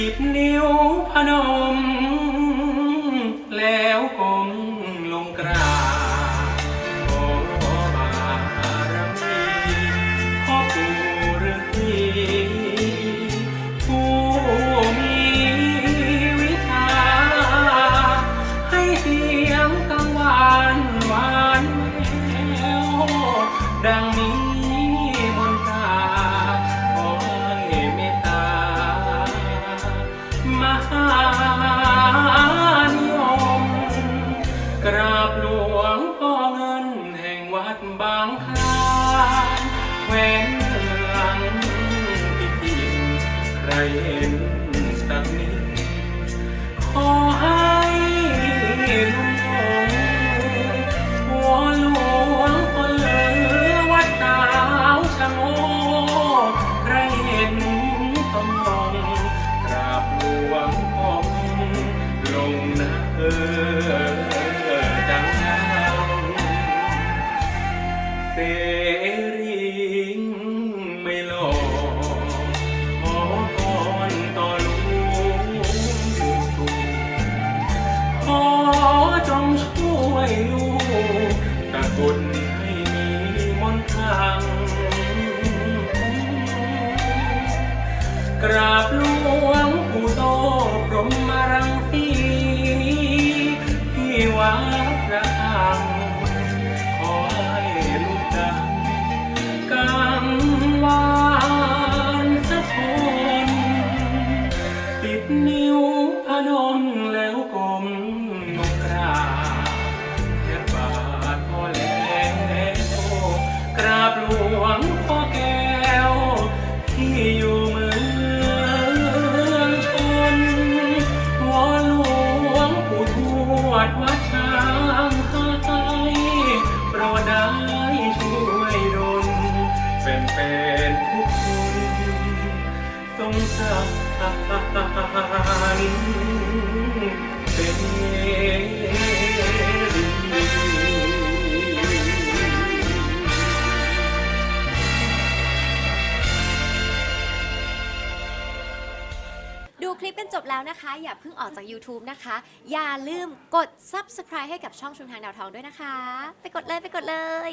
สิบนิ้วพนม แล้วก้มลงกราบขอบารมีพ่อปู่ฤาษีผู้มีวิชาให้เสียงกังวานหวานแววดังนี้ แขวนเมืองพิจิตรใครเห็นสักนิด ขอให้ลุงหลงหัวหลวงพ่อเหลือวัดสาวชะโงกใครเห็นต้องลงกราบหลวงพ่อลงนะเออดังๆเส บุญให้มีมนต์คลังกราบหลวงปู่โตพรหมรังสีที่วัดระฆัง ดูคลิปกันจบแล้วนะคะ อย่าเพิ่งออกจาก YouTube นะคะ อย่าลืมกด Subscribe ให้กับช่องชุมทางดาวทองด้วยนะคะ ไปกดเลยไปกดเลย